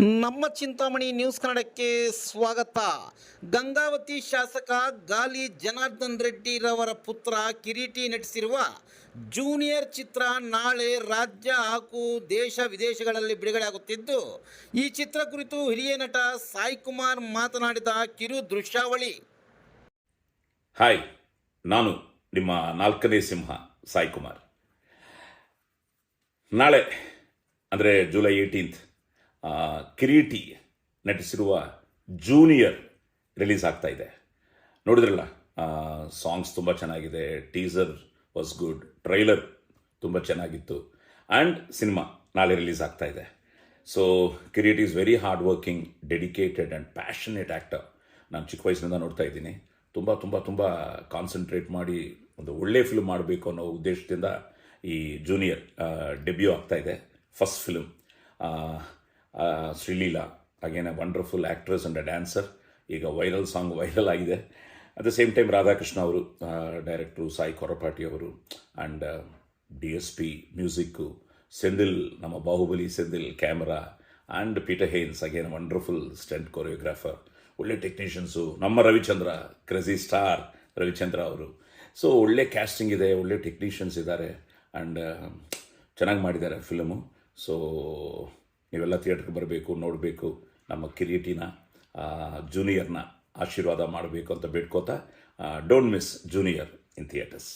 ನಮ್ಮ ಚಿಂತಾಮಣಿ ನ್ಯೂಸ್ ಕನ್ನಡಕ್ಕೆ ಸ್ವಾಗತ. ಗಂಗಾವತಿ ಶಾಸಕ ಗಾಲಿ ಜನಾರ್ದನ್ ರೆಡ್ಡಿರವರ ಪುತ್ರ ಕಿರೀಟಿ ನಟಿಸಿರುವ ಜೂನಿಯರ್ ಚಿತ್ರ ನಾಳೆ ರಾಜ್ಯ ಹಾಗೂ ದೇಶ ವಿದೇಶಗಳಲ್ಲಿ ಬಿಡುಗಡೆಯಾಗುತ್ತಿದ್ದು ಈ ಚಿತ್ರ ಕುರಿತು ಹಿರಿಯ ನಟ ಸಾಯಿ ಕುಮಾರ್ ಮಾತನಾಡಿದ ಕಿರು ದೃಶ್ಯಾವಳಿ. ಹಾಯ್ ನಾನು ನಿಮ್ಮ ನಾಲ್ಕನೇ ಸಿಂಹ ಸಾಯಿ ಕುಮಾರ್. ನಾಳೆ, ಅಂದರೆ ಜುಲೈ ಏಯ್ಟೀನ್ತ್ ಕಿರೀಟಿ ನಟಿಸಿರುವ ಜೂನಿಯರ್ ರಿಲೀಸ್ ಆಗ್ತಾ ಇದೆ. ನೋಡಿದ್ರಲ್ಲ? ಸಾಂಗ್ಸ್ ತುಂಬ ಚೆನ್ನಾಗಿದೆ ಟೀಸರ್ ವಾಸ್ ಗುಡ್ ಟ್ರೈಲರ್ ತುಂಬ ಚೆನ್ನಾಗಿತ್ತು ಆ್ಯಂಡ್ ಸಿನಿಮಾ ನಾಳೆ ರಿಲೀಸ್ ಆಗ್ತಾ ಇದೆ. So Kireeti is very hard working dedicated and passionate actor ನಾನು ಚಿಕ್ಕ ವಯಸ್ಸಿನಿಂದ ನೋಡ್ತಾ ಇದ್ದೀನಿ. ತುಂಬ ತುಂಬ ತುಂಬ ಕಾನ್ಸಂಟ್ರೇಟ್ ಮಾಡಿ ಒಂದು ಒಳ್ಳೆ ಫಿಲ್ಮ್ ಮಾಡಬೇಕು ಅನ್ನೋ ಉದ್ದೇಶದಿಂದ ಈ ಜೂನಿಯರ್ ಡೆಬ್ಯೂ ಆಗ್ತಾ ಇದೆ first film Sreeleela a wonderful actress and a dancer ಈಗ ವೈರಲ್ ಸಾಂಗ್ ವೈರಲ್ ಆಗಿದೆ. At the same time Radhakrishna ಅವರು ಡೈರೆಕ್ಟ್ರು ಸಾಯಿ ಕೊರಪಾಟಿ ಅವರು and D S P music Senthil ನಮ್ಮ Baahubali Senthil camera and Peter Hein again wonderful stunt choreographer ಒಳ್ಳೆ technicians ನಮ್ಮ Ravichandra ಕ್ರೆಜಿ star Ravichandra ಅವರು. So ಒಳ್ಳೆ casting ಇದೆ, ಒಳ್ಳೆ ಟೆಕ್ನಿಷಿಯನ್ಸ್ ಇದ್ದಾರೆ ಆ್ಯಂಡ್ ಚೆನ್ನಾಗಿ ಮಾಡಿದ್ದಾರೆ ಫಿಲಮು ಸೊ ನೀವೆಲ್ಲ ಥಿಯೇಟ್ರಿಗೆ ಬರಬೇಕು, ನೋಡಬೇಕು, ನಮ್ಮ ಕಿರೀಟಿನ ಜೂನಿಯರ್ನ ಆಶೀರ್ವಾದ ಮಾಡಬೇಕು ಅಂತ ಬೇಡ್ಕೋತಾ don't miss junior in theatres